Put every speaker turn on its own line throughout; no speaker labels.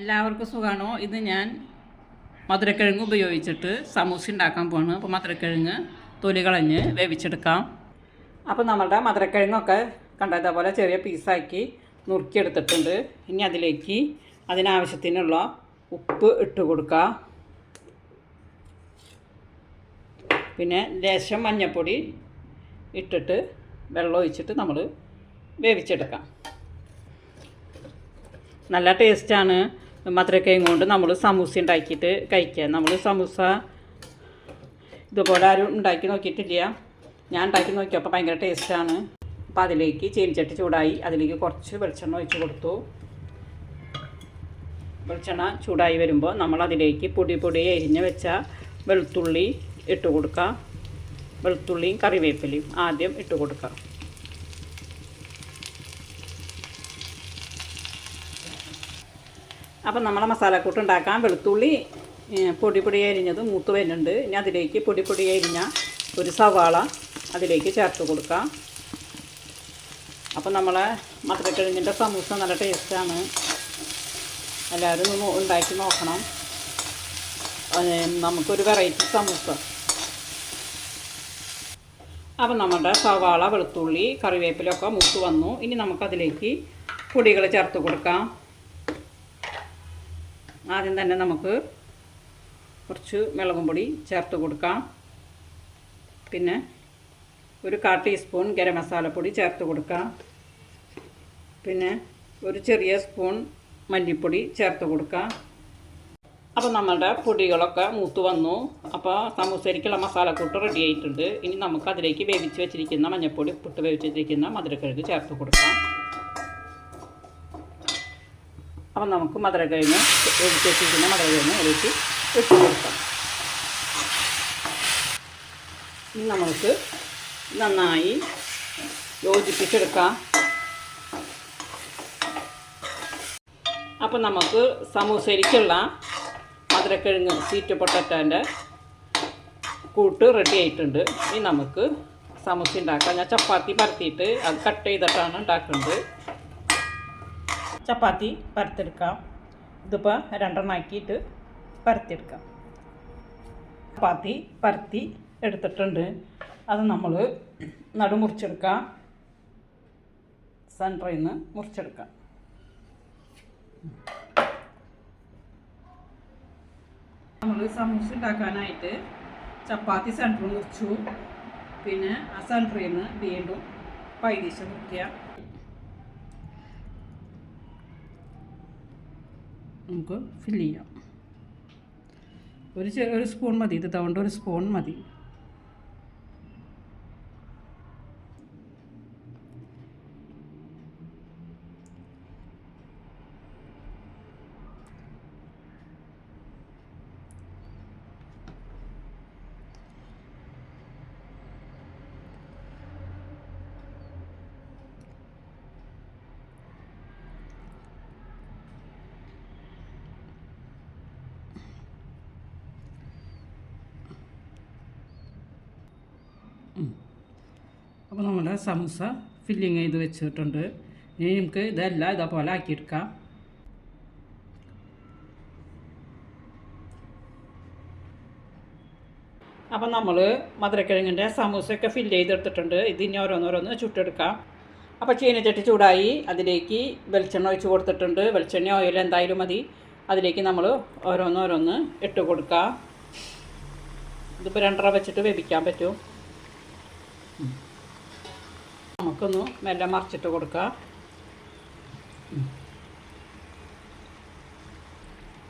എല്ലാവർക്കും സുഖമാണോ ഇത് ഞാൻ മധുരക്കിഴങ്ങ് ഉപയോഗിച്ചിട്ട് സമൂസ ഉണ്ടാക്കാൻ പോവാണ്. അപ്പോൾ മധുരക്കിഴങ്ങ് തൊലി കളഞ്ഞ് വേവിച്ചെടുക്കാം. അപ്പോൾ നമ്മളുടെ മധുരക്കിഴങ്ങൊക്കെ കണ്ടതേപോലെ ചെറിയ പീസാക്കി നുറുക്കിയെടുത്തിട്ടുണ്ട്. ഇനി അതിലേക്ക് അതിനാവശ്യത്തിനുള്ള ഉപ്പ് ഇട്ട് കൊടുക്കുക പിന്നെ ലേശം മഞ്ഞൾപ്പൊടി ഇട്ടിട്ട് വെള്ളം ഒഴിച്ചിട്ട് നമ്മൾ വേവിച്ചെടുക്കാം. നല്ല ടേസ്റ്റാണ് മധുരക്കയും കൊണ്ട് നമ്മൾ സമൂസ ഉണ്ടാക്കിയിട്ട് കഴിക്കുക. നമ്മൾ സമൂസ ഇതുപോലെ ആരും ഉണ്ടാക്കി നോക്കിയിട്ടില്ല. ഞാൻ ഉണ്ടാക്കി നോക്കിയപ്പോൾ ഭയങ്കര ടേസ്റ്റാണ് അപ്പോൾ അതിലേക്ക് ചീനിച്ചട്ടി ചൂടായി. അതിലേക്ക് കുറച്ച് വെളിച്ചെണ്ണ ഒഴിച്ച് കൊടുത്തു. വെളിച്ചെണ്ണ ചൂടായി വരുമ്പോൾ നമ്മൾ അതിലേക്ക് പൊടി പൊടി എരിഞ്ഞ് വെച്ച വെളുത്തുള്ളി ഇട്ട് കൊടുക്കുക. വെളുത്തുള്ളിയും കറിവേപ്പിലയും ആദ്യം ഇട്ട് കൊടുക്കുക. അപ്പം നമ്മളെ മസാലക്കൂട്ട് ഉണ്ടാക്കാൻ വെളുത്തുള്ളി പൊടി പൊടി അരിഞ്ഞത് മൂത്ത് വരുന്നുണ്ട്. ഇനി അതിലേക്ക് പൊടി പൊടി അരിഞ്ഞ ഒരു സവാള അതിലേക്ക് ചേർത്ത് കൊടുക്കാം. അപ്പം നമ്മളെ മധുരക്കിഴങ്ങിന്റെ സമൂസ നല്ല ടേസ്റ്റാണ്. എല്ലാവരും ഉണ്ടാക്കി നോക്കണം. നമുക്കൊരു വെറൈറ്റി സമൂസ. അപ്പം നമ്മുടെ സവാള വെളുത്തുള്ളി കറിവേപ്പിലൊക്കെ മൂത്ത് വന്നു. ഇനി നമുക്കതിലേക്ക് പൊടികൾ ചേർത്ത് കൊടുക്കാം. ആദ്യം തന്നെ നമുക്ക് കുറച്ച് മുളകും പൊടി ചേർത്ത് കൊടുക്കാം. പിന്നെ ഒരു കാ ടീസ്പൂൺ ഗരം മസാലപ്പൊടി ചേർത്ത് കൊടുക്കാം. പിന്നെ ഒരു ചെറിയ സ്പൂൺ മല്ലിപ്പൊടി ചേർത്ത് കൊടുക്കാം. അപ്പോൾ നമ്മളുടെ പൊടികളൊക്കെ മൂത്ത് വന്നു. അപ്പോൾ സമൂസരിക്കുള്ള മസാലക്കൂട്ട് റെഡി ആയിട്ടുണ്ട്. ഇനി നമുക്ക് അതിലേക്ക് വേവിച്ച് വെച്ചിരിക്കുന്ന മഞ്ഞൾപ്പൊടി ഉപ്പിട്ട് വേവിച്ച് വെച്ചിരിക്കുന്ന മധുരക്കിഴങ്ങ് ചേർത്ത് കൊടുക്കാം. അപ്പം നമുക്ക് മധുരക്കിഴങ്ങ് വേവിച്ച് വെച്ചിരിക്കുന്ന മധുരക്കിഴങ്ങ് അതിലേക്ക് ഇട്ട് കൊടുക്കാം. നമുക്ക് നന്നായി യോജിപ്പിച്ചെടുക്കാം. അപ്പം നമുക്ക് സമൂസരിക്കുള്ള മധുരക്കിഴങ്ങ് സീറ്റ് പൊട്ടറ്റോന്റെ കൂട്ട് റെഡി ആയിട്ടുണ്ട്. ഇനി നമുക്ക് സമൂസ ഉണ്ടാക്കാം. ഞാൻ ചപ്പാത്തി പരത്തിയിട്ട് അത് കട്ട് ചെയ്തിട്ടാണ് ഉണ്ടാക്കുന്നത്. ചപ്പാത്തി പരത്തെടുക്കാം ഇതിപ്പോൾ രണ്ടെണ്ണം ആക്കിയിട്ട് പരത്തിയെടുക്കാം. ചപ്പാത്തി പരത്തി എടുത്തിട്ടുണ്ട്. അത് നമ്മൾ നടു മുറിച്ചെടുക്കാം സെന്ററിൽ നിന്ന് മുറിച്ചെടുക്കാം. നമ്മൾ സമൂസ ഉണ്ടാക്കാനായിട്ട് ചപ്പാത്തി സെന്റർ മുറിച്ചു. പിന്നെ ആ സെന്ററിൽ നിന്ന് വീണ്ടും പൈതീശ മുറിക്കുക. നമുക്ക് ഫില്ല് ചെയ്യാം. ഒരു ചെറിയ ഒരു സ്പൂൺ മതി. ഇത് തവണ്ട ഒരു സ്പൂൺ മതി. അപ്പോൾ നമ്മുടെ സമൂസ ഫില്ലിങ് ചെയ്ത് വെച്ചിട്ടുണ്ട്. ഇനി നമുക്ക് ഇതെല്ലാം ഇതേപോലെ ആക്കിയെടുക്കാം. അപ്പം നമ്മൾ മധുരക്കിഴങ്ങിന്റെ സമൂസയൊക്കെ ഫില്ല് ചെയ്തെടുത്തിട്ടുണ്ട്. ഇത് ഇനി ഓരോന്നോരോന്ന് ചുട്ടെടുക്കാം. അപ്പോൾ ചീനച്ചട്ടി ചൂടായി. അതിലേക്ക് വെളിച്ചെണ്ണ ഒഴിച്ച് കൊടുത്തിട്ടുണ്ട്. വെളിച്ചെണ്ണ ഓയിൽ എന്തായാലും മതി. അതിലേക്ക് നമ്മൾ ഓരോന്നോരോന്ന് ഇട്ട് കൊടുക്കുക ഇതിപ്പോൾ രണ്ടര വെച്ചിട്ട് വേവിക്കാൻ പറ്റും. നമുക്കൊന്ന് മെല്ലെ മറിച്ചിട്ട് കൊടുക്കുക.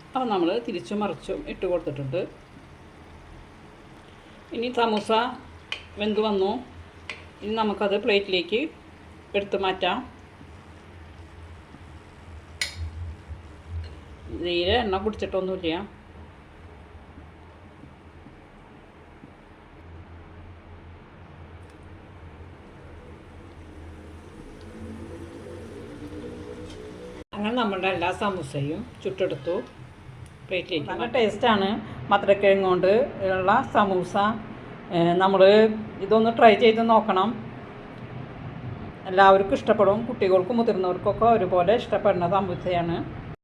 അപ്പോൾ നമ്മൾ തിരിച്ചും മറിച്ചും ഇട്ട് കൊടുത്തിട്ടുണ്ട്. ഇനി സമൂസ വെന്ത് വന്നു. ഇനി നമുക്കത് പ്ലേറ്റിലേക്ക് എടുത്തു മാറ്റാം. തീരെ എണ്ണ കുടിച്ചിട്ടൊന്നുമില്ല. അങ്ങനെ നമ്മളുടെ എല്ലാ സമൂസയും ചുട്ടെടുത്തു. പ്ലേറ്റിലേക്ക് നല്ല ടേസ്റ്റാണ് മധുരക്കിഴങ്ങ് കൊണ്ട് ഉള്ള സമൂസ. നമ്മൾ ഇതൊന്ന് ട്രൈ ചെയ്ത് നോക്കണം. എല്ലാവർക്കും ഇഷ്ടപ്പെടും കുട്ടികൾക്കും മുതിർന്നവർക്കൊക്കെ ഒരുപോലെ ഇഷ്ടപ്പെടുന്ന സമൂസയാണ്.